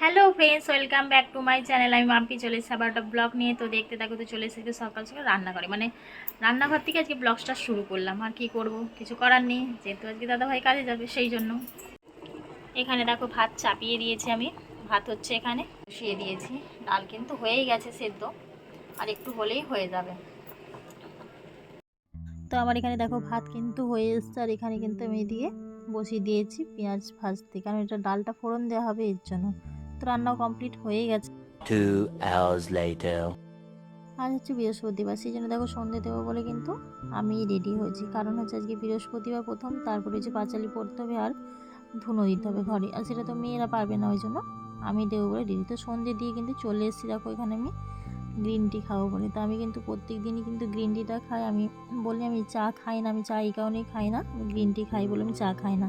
Hello friends welcome back to my channel আমি মাম্পি চলে এসেছি আবার একটা ব্লগ নিয়ে। তো দেখতে থাকো, তো চলে এসেছি সকাল সকাল রান্নাঘরে। মানে রান্নাঘর থেকে আজকে ব্লগটা শুরু করলাম। আর কি করব? কিছু করার নেই। যেহেতু আজকে দাদাভাই কাজে যাবে, সেই জন্য। এখানে দেখো ভাত চাপিয়ে দিয়েছি আমি। ভাত হচ্ছে এখানে। বসিয়ে দিয়েছি। ডাল কিন্তু হয়েই গেছে সেদ্ধ। আর একটু হলেই হয়ে যাবে। তো আমার এখানে দেখো ভাত কিন্তু হয়ে এসছে। আর এখানে কিন্তু আমি দিয়ে বসিয়ে দিয়েছি পেঁয়াজ ভাজতে। কারণ এটা ডালটা ফোড়ন দেওয়া হবে এর জন্য। তো রান্নাও কমপ্লিট হয়ে গেছে. আজ হচ্ছে বৃহস্পতিবার সেই জন্য দেখো সন্ধে দেবো বলে কিন্তু আমি রেডি হয়েছি। কারণ হচ্ছে আজকে বৃহস্পতিবার প্রথম তারপরে হচ্ছে পাঁচালি পড়তে হবে আর ধুনো দিতে হবে ঘরে। আর সেটা তো মেয়েরা পারবে না ওই জন্য আমি দেবো বলে রেডি তো সন্ধে দিয়ে কিন্তু চলে এসেছি দেখো এখানে আমি গ্রিন টি খাব বলে। তো আমি কিন্তু প্রত্যেক দিনই কিন্তু গ্রিন টিটা খাই। আমি বলি আমি চা খাই না আমি চা এই কারণেই খাই না আমি গ্রিন টি খাই বলে আমি চা খাই না।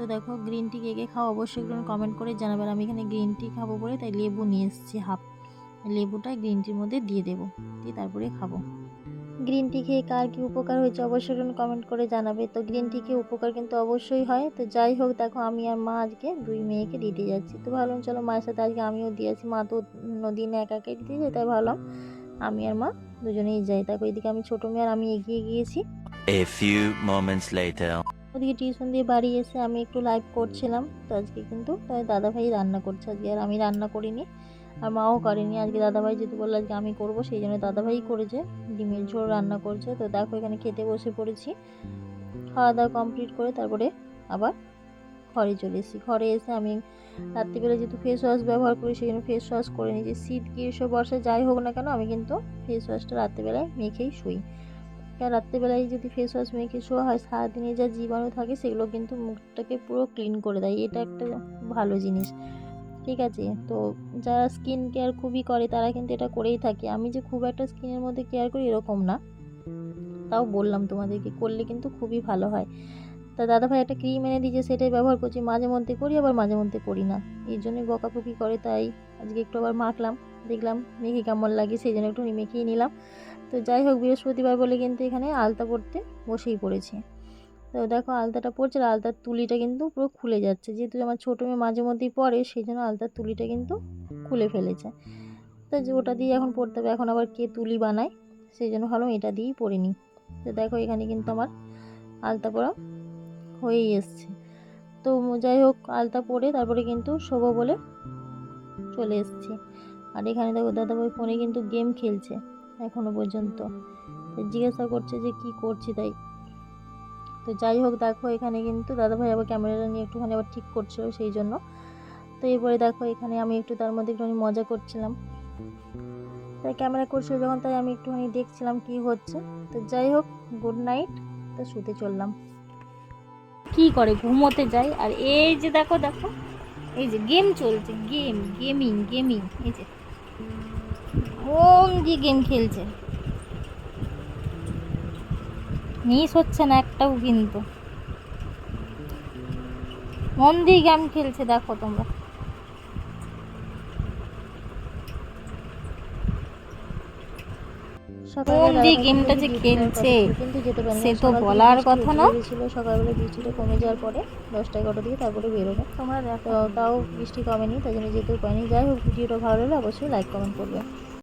তো দেখো গ্রিন টি কে কে খাও অবশ্যই একটু কমেন্ট করে জানাবেন আমি এখানে গ্রিন টি খাব বলে তাই লেবু নিয়ে এসেছি হাফ। লেবুটা গ্রিন টির মধ্যে দিয়ে দেবো। দিয়ে তারপরে খাব। গ্রিন টি খেয়ে কার কী উপকার হয়েছে অবশ্যই একটু কমেন্ট করে জানাবে। তো গ্রিন টি খেয়ে উপকার কিন্তু অবশ্যই হয়। তো যাই হোক দেখো আমি আর মা আজকে দুই মেয়েকে দিতে যাচ্ছি। তো ভাবলাম চলো মায়ের সাথে আজকে আমিও দিয়েছি মা তো দিনে একা একাই দিতে যায় তাই ভাবলাম আমি আর মা দুজনেই যাই। দেখো এদিকে আমি ছোটো মেয়ে আর আমি এগিয়ে গিয়েছি। A few moments later. ওদিকে টিউশন দিয়ে বাড়ি এসে আমি একটু লাইভ করছিলাম। তো আজকে কিন্তু দাদাভাই রান্না করছে। আজকে আর আমি রান্না করিনি, আর মাও করেনি। আজকে দাদাভাই যেহেতু বলল আজকে আমি করব, সেই জন্য দাদাভাই করেছে। ডিমের ঝোল রান্না করছে। তো দেখো এখানে খেতে বসে পড়েছি। খাওয়া দাওয়া কমপ্লিট করে তারপরে আবার ঘরে চলে এসেছি। ঘরে এসে আমি রাত্রিবেলা যেহেতু ফেস ওয়াশ ব্যবহার করি, সেই জন্য ফেস ওয়াশ করে নিয়েছি। শীত, গ্রীষ্ম, বর্ষা যাই হোক না কেন, আমি কিন্তু ফেস ওয়াশটা রাত্রিবেলায় মেখেই শুই। কারণ রাত্রেবেলায় যদি ফেস ওয়াশ মেখে শোয়া হয় সারাদিনে যা জীবাণু থাকে সেগুলো কিন্তু মুখটাকে পুরো ক্লিন করে দেয়। এটা একটা ভালো জিনিস। ঠিক আছে? তো যারা স্কিন কেয়ার খুবই করে তারা কিন্তু এটা করেই থাকে। আমি যে খুব একটা স্কিনের মধ্যে কেয়ার করি এরকম না। তাও বললাম তোমাদেরকে করলে কিন্তু খুবই ভালো হয়। তা দাদাভাই একটা ক্রিম এনে দিয়েছে সেটাই ব্যবহার করছি মাঝে মধ্যে করি আবার মাঝে মধ্যে করি না। এই জন্যই বকাবকি করে তাই আজকে একটু আবার মাখলাম দেখলাম মেখে কেমন লাগে সেই জন্য একটু মেখেই নিলাম। তো যাই হোক বৃহস্পতিবার বলে কিন্তু এখানে আলতা পড়তে বসেই পড়েছি। তো দেখো আলতাটা পড়ছে আর আলতার তুলিটা কিন্তু পুরো খুলে যাচ্ছে। যেহেতু আমার ছোটো মেয়ে মাঝে মধ্যেই পড়ে সেই জন্য আলতার তুলিটা কিন্তু খুলে ফেলেছে। তো যে ওটা দিয়ে এখন পড়তে হবে এখন আবার কে তুলি বানায়? সেই জন্য ভাবলাম এটা দিয়েই পড়ে নিই। তো দেখো এখানে কিন্তু আমার আলতা পড়া হয়েই এসছে। তো যাই হোক, আলতা পরে তারপরে কিন্তু শোবো বলে চলে এসেছি। আর এখানে দেখো, দাদাভাই ফোনে কিন্তু গেম খেলছে এখনও পর্যন্ত। জিজ্ঞাসা করছে যে কি করছি তাই। তো যাই হোক, দেখো এখানে কিন্তু দাদাভাই আবার ক্যামেরাটা নিয়ে একটুখানি আবার ঠিক করছিল সেই জন্য। তো এরপরে দেখো এখানে আমি একটু তার মধ্যে একটুখানি মজা করছিলাম। তাই ক্যামেরা করছিল যখন, তাই আমি একটুখানি দেখছিলাম কি হচ্ছে। তো যাই হোক, গুড নাইট, তো শুতে চললাম। কি করে ঘুমোতে যায় আর এই যে দেখো দেখো, এই যে গেম চলছে, গেম, গেমিং গেমিং, এই যে। মন দিয়ে গেম খেলছে। মিস হচ্ছে না একটাও কিন্তু। মন দিয়ে গেম খেলছে, দেখো তোমরা। মন দিয়ে গেমটা যে খেলছে সে তো বলার কথা না। ছিল সকালবেলা বৃষ্টিটা কমে যাওয়ার পরে দশটা এগারোটা দিকে তারপরে বেরোবে তোমরা দেখো। তাও বৃষ্টি কমেনি তাই জন্য যেতেও পারিনি যাই হোক ভিডিওটা ভালো লাগলে অবশ্যই লাইক কমেন্ট করবে।